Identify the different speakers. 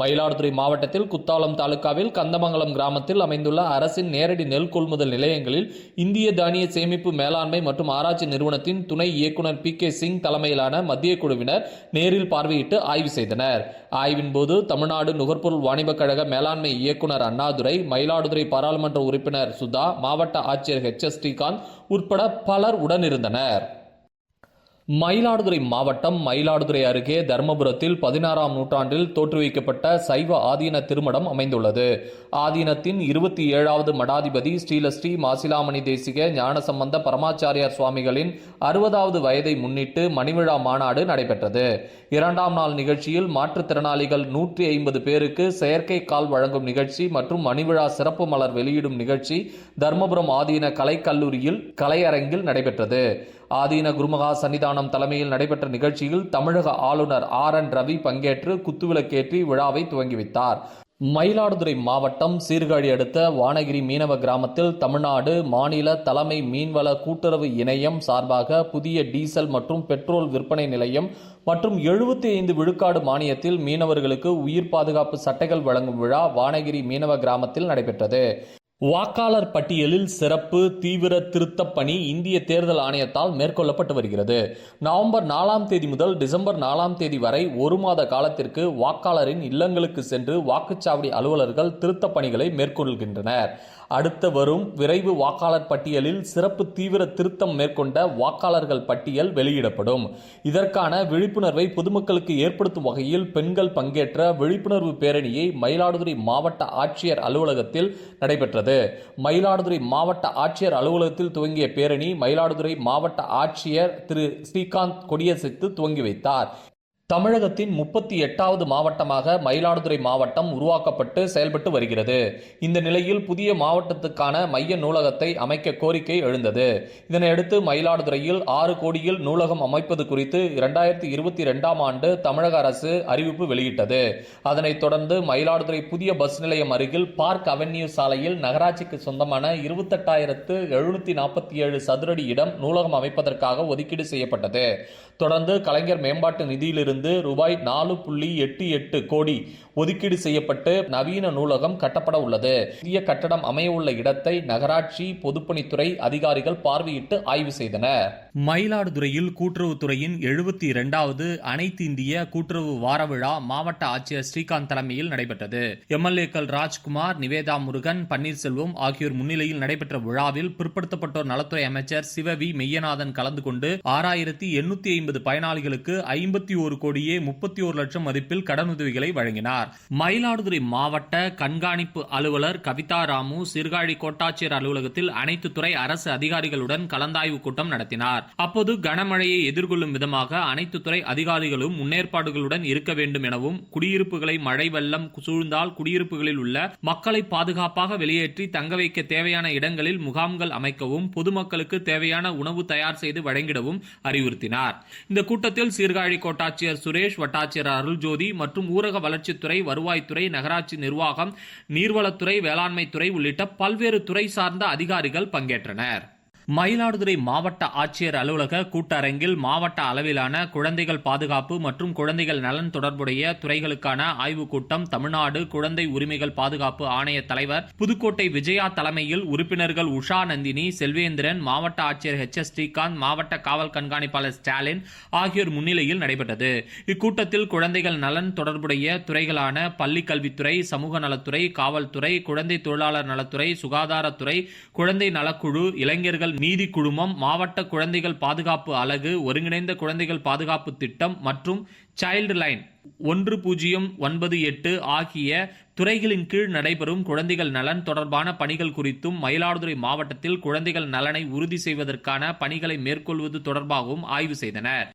Speaker 1: மயிலாடுதுறை மாவட்டத்தில் குத்தாலம் தாலுகாவில் கந்தமங்கலம் கிராமத்தில் அமைந்துள்ள அரசின் நேரடி நெல் கொள்முதல் நிலையங்களில் இந்திய தானிய சேமிப்பு மேலாண்மை மற்றும் ஆராய்ச்சி நிறுவனத்தின் துணை இயக்குநர் பி கே சிங் தலைமையிலான மத்திய குழுவினர் நேரில் பார்வையிட்டு ஆய்வு செய்தனர். ஆய்வின் போது தமிழ்நாடு நுகர்பொருள் வாணிபக் கழக மேலாண்மை இயக்குநர் அண்ணாதுரை மயிலாடுதுறை பாராளுமன்ற உறுப்பினர் சுதா மாவட்ட ஆட்சியர் ஹெச் எஸ் ஸ்ரீகாந்த் உட்பட பலர் உடனிருந்தனர். மயிலாடுதுறை மாவட்டம் மயிலாடுதுறை அருகே தர்மபுரத்தில் பதினாறாம் நூற்றாண்டில் தோற்றுவிக்கப்பட்ட சைவ ஆதீன திருமடம் அமைந்துள்ளது. ஆதீனத்தின் இருபத்தி ஏழாவது மடாதிபதி ஸ்ரீலஸ்ரீ மாசிலாமணி தேசிக ஞானசம்பந்த பரமாச்சாரியார் சுவாமிகளின் அறுபதாவது வயதை முன்னிட்டு மணிவிழா மாநாடு நடைபெற்றது. இரண்டாம் நாள் நிகழ்ச்சியில் மாற்றுத்திறனாளிகள் நூற்றி ஐம்பது பேருக்கு செயற்கை கால் வழங்கும் நிகழ்ச்சி மற்றும் மணிவிழா சிறப்பு மலர் வெளியிடும் நிகழ்ச்சி தர்மபுரம் ஆதீன கலைக்கல்லூரியில் கலையரங்கில் நடைபெற்றது. ஆதீன குருமகா சன்னிதானம் தலைமையில் நடைபெற்ற நிகழ்ச்சியில் தமிழக ஆளுநர் ஆர் என் ரவி பங்கேற்று குத்துவிளக்கேற்றி விழாவை துவங்கி வைத்தார் மயிலாடுதுறை மாவட்டம் சீர்காழி அடுத்த வானகிரி மீனவ கிராமத்தில் தமிழ்நாடு மாநில தலைமை மீன்வள கூட்டுறவு இணையம் சார்பாக புதிய டீசல் மற்றும் பெட்ரோல் விற்பனை நிலையம் மற்றும் எழுபத்தி ஐந்து விழுக்காடு மானியத்தில் மீனவர்களுக்கு உயிர் பாதுகாப்பு சட்டைகள் வழங்கும் விழா வானகிரி மீனவ கிராமத்தில் நடைபெற்றது. வாக்காளர் பட்டியலில் சிறப்பு தீவிர திருத்தப் பணி இந்திய தேர்தல் ஆணையத்தால் மேற்கொள்ளப்பட்டு வருகிறது. நவம்பர் நாலாம் தேதி முதல் டிசம்பர் நாலாம் தேதி வரை ஒரு மாத காலத்திற்கு வாக்காளரின் இல்லங்களுக்கு சென்று வாக்குச்சாவடி அலுவலர்கள் திருத்தப் பணிகளை மேற்கொள்கின்றனர். அடுத்த வரும் விரைவு வாக்காளர் பட்டியலில் சிறப்பு தீவிர திருத்தம் மேற்கொண்ட வாக்காளர்கள் பட்டியல் வெளியிடப்படும். இதற்கான விழிப்புணர்வை பொதுமக்களுக்கு ஏற்படுத்தும் வகையில் பெண்கள் பங்கேற்ற விழிப்புணர்வு பேரணியை மயிலாடுதுறை மாவட்ட ஆட்சியர் அலுவலகத்தில் நடைபெற்றது. மயிலாடுதுறை மாவட்ட ஆட்சியர் அலுவலகத்தில் துவங்கிய பேரணி மயிலாடுதுறை மாவட்ட ஆட்சியர் திரு ஸ்ரீகாந்த் கொடியசைத்து துவங்கி வைத்தார். தமிழகத்தின் முப்பத்தி எட்டாவது மாவட்டமாக மயிலாடுதுறை மாவட்டம் உருவாக்கப்பட்டு செயல்பட்டு வருகிறது. இந்த நிலையில் புதிய மாவட்டத்துக்கான மைய நூலகத்தை அமைக்க கோரிக்கை எழுந்தது. இதனையடுத்து மயிலாடுதுறையில் ஆறு கோடியில் நூலகம் அமைப்பது குறித்து இரண்டாயிரத்தி இருபத்தி ரெண்டாம் ஆண்டு தமிழக அரசு அறிவிப்பு வெளியிட்டது. அதனைத் தொடர்ந்து மயிலாடுதுறை புதிய பஸ் நிலையம் அருகில் பார்க் அவென்யூ சாலையில் நகராட்சிக்கு சொந்தமான இருபத்தெட்டாயிரத்து எழுநூத்தி நாற்பத்தி ஏழு சதுரடி இடம் நூலகம் அமைப்பதற்காக ஒதுக்கீடு செய்யப்பட்டது. தொடர்ந்து கலைஞர் மேம்பாட்டு நிதியிலிருந்து ரூபாய் நாலு புள்ளி எட்டு எட்டு கோடி ஒதுக்கீடு செய்யப்பட்டு நவீன நூலகம் கட்டப்பட உள்ளது. புதிய கட்டடம் அமைய உள்ள இடத்தை நகராட்சி பொதுப்பணித்துறை அதிகாரிகள் பார்வையிட்டு ஆய்வு செய்தனர். மயிலாடுதுறையில் கூட்டுறவுத்துறையின் எழுபத்தி இரண்டாவது அனைத்து இந்திய கூட்டுறவு வார விழா மாவட்ட ஆட்சியர் ஸ்ரீகாந்த் தலைமையில் நடைபெற்றது. எம்எல்ஏக்கள் ராஜ்குமார் நிவேதா முருகன் பன்னீர்செல்வம் ஆகியோர் முன்னிலையில் நடைபெற்ற விழாவில் பிற்படுத்தப்பட்டோர் நலத்துறை அமைச்சர் சிவவி மெய்யநாதன் கலந்து கொண்டு ஆறாயிரத்தி எண்ணூத்தி ஐம்பது பயனாளிகளுக்கு ஐம்பத்தி ஒரு கோடியே முப்பத்தி ஒரு லட்சம் மதிப்பில் கடனுதவிகளை வழங்கினார். மயிலாடுதுறை மாவட்ட கண்காணிப்பு அலுவலர் கவிதா ராமு சீர்காழி கோட்டாட்சியர் அலுவலகத்தில் அனைத்து துறை அரசு அதிகாரிகளுடன் கலந்தாய்வு கூட்டம் நடத்தினார். அப்போது கனமழையை எதிர்கொள்ளும் விதமாக அனைத்து துறை அதிகாரிகளும் முன்னேற்பாடுகளுடன் இருக்க வேண்டும் எனவும் குடியிருப்புகளை மழை வெள்ளம் சூழ்ந்தால் குடியிருப்புகளில் உள்ள மக்களை பாதுகாப்பாக வெளியேற்றி தங்க வைக்க தேவையான இடங்களில் முகாம்கள் அமைக்கவும் பொதுமக்களுக்கு தேவையான உணவு தயார் செய்து வழங்கிடவும் அறிவுறுத்தினார். இந்த கூட்டத்தில் சீர்காழி கோட்டாட்சியர் சுரேஷ் வட்டாட்சியர் அருள்ஜோதி மற்றும் ஊரக வளர்ச்சித்துறை வருவாய்த்துறை நகராட்சி நிர்வாகம் நீர்வளத்துறை வேளாண்மைத்துறை உள்ளிட்ட பல்வேறு துறை சார்ந்த அதிகாரிகள் பங்கேற்றனர். மயிலாடுதுறை மாவட்ட ஆட்சியர் அலுவலக கூட்டரங்கில் மாவட்ட அளவிலான குழந்தைகள் பாதுகாப்பு மற்றும் குழந்தைகள் நலன் தொடர்புடைய துறைகளுக்கான ஆய்வுக் கூட்டம் தமிழ்நாடு குழந்தை உரிமைகள் பாதுகாப்பு ஆணைய தலைவர் புதுக்கோட்டை விஜயா தலைமையில் உறுப்பினர்கள் உஷா நந்தினி செல்வேந்திரன் மாவட்ட ஆட்சியர் ஹெச் எஸ் ஸ்ரீகாந்த் மாவட்ட காவல் கண்காணிப்பாளர் ஸ்டாலின் ஆகியோர் முன்னிலையில் நடைபெற்றது. இக்கூட்டத்தில் குழந்தைகள் நலன் தொடர்புடைய துறைகளான பள்ளிக் கல்வித்துறை சமூக நலத்துறை காவல்துறை குழந்தை தொழிலாளர் நலத்துறை சுகாதாரத்துறை குழந்தை நலக்குழு இளைஞர்கள் நீதி குழுமம் மாவட்ட குழந்தைகள் பாதுகாப்பு அலகு ஒருங்கிணைந்த குழந்தைகள் பாதுகாப்பு திட்டம் மற்றும் சைல்டு லைன் ஒன்று பூஜ்ஜியம் ஒன்பது எட்டு ஆகிய துறைகளின் கீழ் நடைபெறும் குழந்தைகள் நலன் தொடர்பான பணிகள் குறித்தும் மயிலாடுதுறை மாவட்டத்தில் குழந்தைகள் நலனை உறுதி செய்வதற்கான பணிகளை மேற்கொள்வது தொடர்பாகவும் ஆய்வு செய்தனர்.